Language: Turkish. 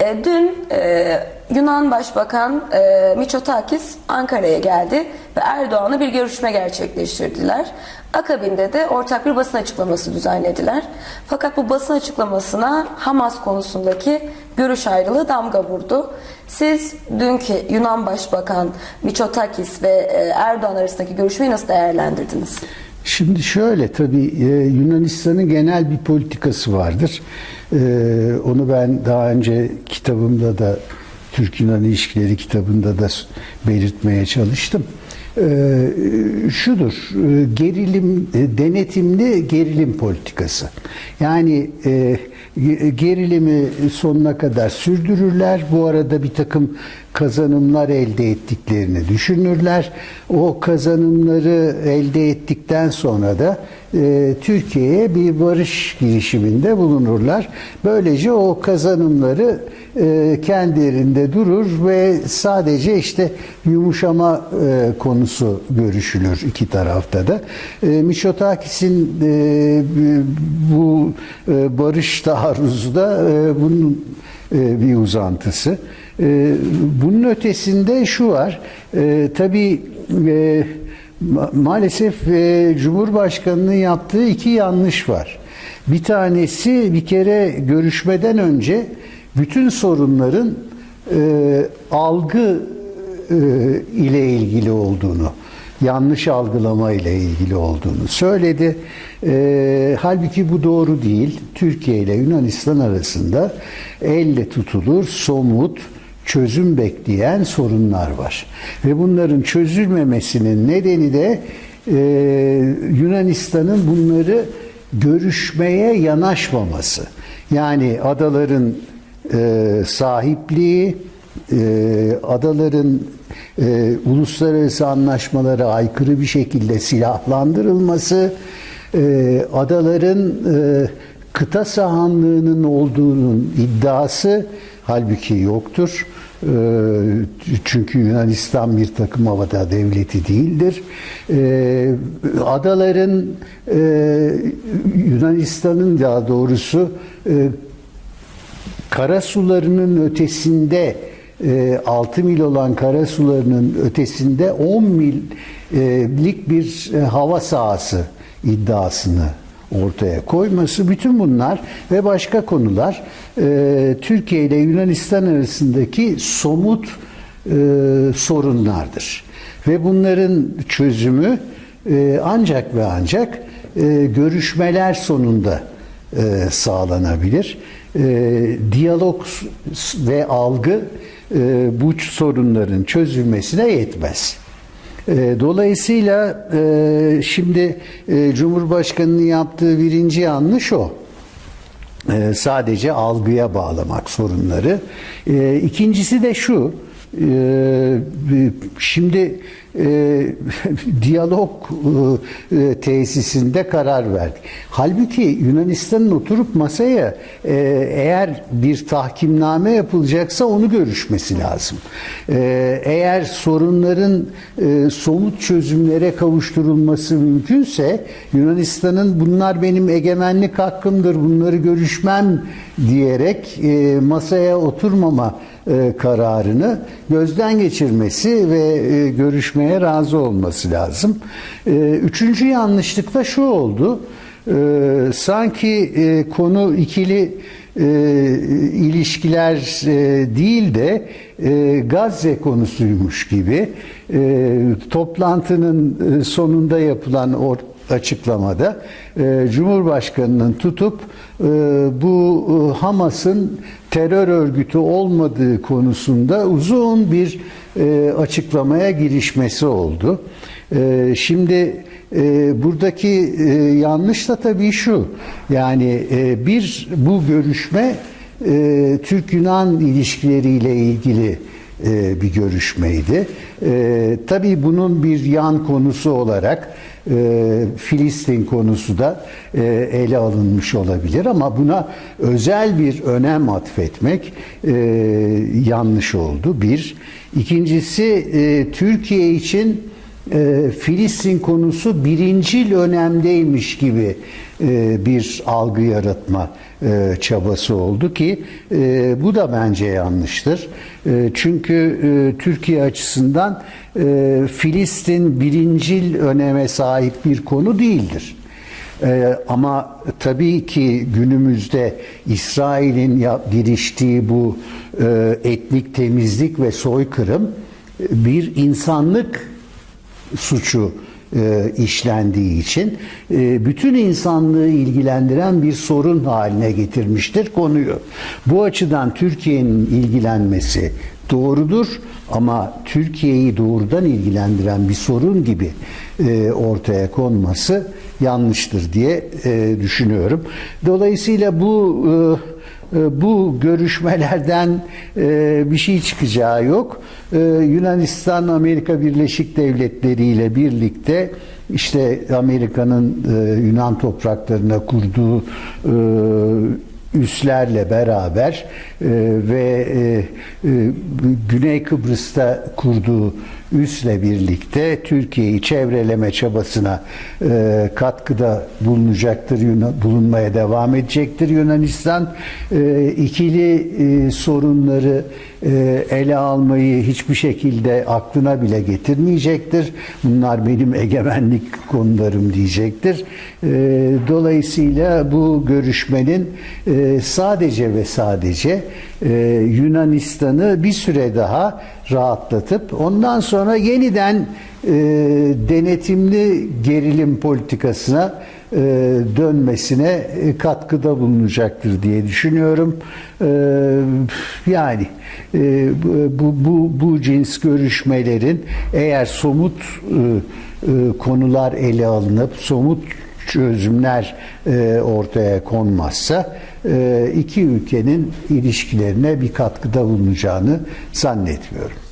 E, dün e, Yunan Başbakan e, Mitsotakis Ankara'ya geldi ve Erdoğan'la bir görüşme gerçekleştirdiler. Akabinde de ortak bir basın açıklaması düzenlediler. Fakat bu basın açıklamasına Hamas konusundaki görüş ayrılığı damga vurdu. Siz dünkü Yunan Başbakan Mitsotakis ve e, Erdoğan arasındaki görüşmeyi nasıl değerlendirdiniz? Şimdi şöyle tabii e, Yunanistan'ın genel bir politikası vardır. E, onu ben daha önce kitabımda da Türk-Yunan ilişkileri kitabında da belirtmeye çalıştım. E, şudur, gerilim, denetimli gerilim politikası. Yani ge- gerilimi sonuna kadar sürdürürler. Bu arada bir takım kazanımlar elde ettiklerini düşünürler. O kazanımları elde ettikten sonra da e, Türkiye'ye bir barış girişiminde bulunurlar. Böylece o kazanımları e, kendi yerinde durur ve sadece işte yumuşama e, konusu görüşülür iki tarafta da. E, Mitsotakis'in e, bu e, barış taarruzu da e, bunun e, bir uzantısı. E, bunun ötesinde şu var, e, tabii e, ma- maalesef e, Cumhurbaşkanı'nın yaptığı iki yanlış var. Bir tanesi bir kere görüşmeden önce bütün sorunların e, algı e, ile ilgili olduğunu, yanlış algılama ile ilgili olduğunu söyledi. E, halbuki bu doğru değil. Türkiye ile Yunanistan arasında elle tutulur, somut, çözüm bekleyen sorunlar var. Ve bunların çözülmemesinin nedeni de e, Yunanistan'ın bunları görüşmeye yanaşmaması. Yani adaların e, sahipliği, e, adaların e, uluslararası anlaşmalara aykırı bir şekilde silahlandırılması, e, adaların e, kıta sahanlığının olduğunun iddiası halbuki yoktur. E, Çünkü Yunanistan bir takım havada devleti değildir. E, Adaların e, Yunanistan'ın daha doğrusu e, kara sularının ötesinde e, 6 mil olan kara sularının ötesinde 10 millik bir e, hava sahası iddiasını ortaya koyması bütün bunlar ve başka konular e, Türkiye ile Yunanistan arasındaki somut e, sorunlardır. Ve bunların çözümü e, ancak ve ancak e, görüşmeler sonunda e, sağlanabilir. E, diyalog ve algı e, bu sorunların çözülmesine yetmez. E, Dolayısıyla e, şimdi e, Cumhurbaşkanı'nın yaptığı birinci yanlış o. E, Sadece algıya bağlamak sorunları. E, İkincisi de şu. e, Şimdi e, diyalog e, tesisinde karar verdik. Halbuki Yunanistan'ın oturup masaya e, eğer bir tahkimname yapılacaksa onu görüşmesi lazım. E, eğer sorunların e, somut çözümlere kavuşturulması mümkünse Yunanistan'ın bunlar benim egemenlik hakkımdır bunları görüşmem diyerek e, masaya oturmama e, kararını gözden geçirmesi ve e, görüşmeye razı olması lazım. E, Üçüncü yanlışlık da şu oldu. E, Sanki e, konu ikili e, ilişkiler e, değil de e, Gazze konusuymuş gibi e, toplantının e, sonunda yapılan o açıklamada e, Cumhurbaşkanı'nın tutup e, bu e, Hamas'ın terör örgütü olmadığı konusunda uzun bir e, açıklamaya girişmesi oldu. E, şimdi e, buradaki e, yanlış da tabii şu yani e, bir bu görüşme e, Türk-Yunan ilişkileriyle ilgili e, bir görüşmeydi. E, tabii bunun bir yan konusu olarak e, Filistin konusu da e, ele alınmış olabilir ama buna özel bir önem atfetmek e, yanlış oldu. Bir. İkincisi e, Türkiye için e, Filistin konusu birincil önemdeymiş gibi bir algı yaratma e, çabası oldu ki e, bu da bence yanlıştır. E, çünkü e, Türkiye açısından e, Filistin birincil öneme sahip bir konu değildir. Ama tabii ki günümüzde İsrail'in giriştiği bu e, etnik temizlik ve soykırım e, bir insanlık suçu e, işlendiği için e, bütün insanlığı ilgilendiren bir sorun haline getirmiştir konuyu. Bu açıdan Türkiye'nin ilgilenmesi doğrudur ama Türkiye'yi doğrudan ilgilendiren bir sorun gibi e, ortaya konması yanlıştır diye e, düşünüyorum. Dolayısıyla bu e, bu görüşmelerden e, bir şey çıkacağı yok. E, Yunanistan Amerika Birleşik Devletleri ile birlikte işte Amerika'nın e, Yunan topraklarına kurduğu e, üslerle beraber e, ve e, e, Güney Kıbrıs'ta kurduğu üsle birlikte Türkiye'yi çevreleme çabasına e, katkıda bulunacaktır, bulunmaya devam edecektir Yunanistan. E, ikili e, sorunları ele almayı hiçbir şekilde aklına bile getirmeyecektir. Bunlar benim egemenlik konularım diyecektir. E, dolayısıyla bu görüşmenin e, sadece ve sadece e, Yunanistan'ı bir süre daha rahatlatıp ondan sonra yeniden e, denetimli gerilim politikasına e, dönmesine e, katkıda bulunacaktır diye düşünüyorum. E, yani e, bu, bu, bu cins görüşmelerin eğer somut e, e, konular ele alınıp somut çözümler e, ortaya konmazsa e, iki ülkenin ilişkilerine bir katkıda bulunacağını zannetmiyorum.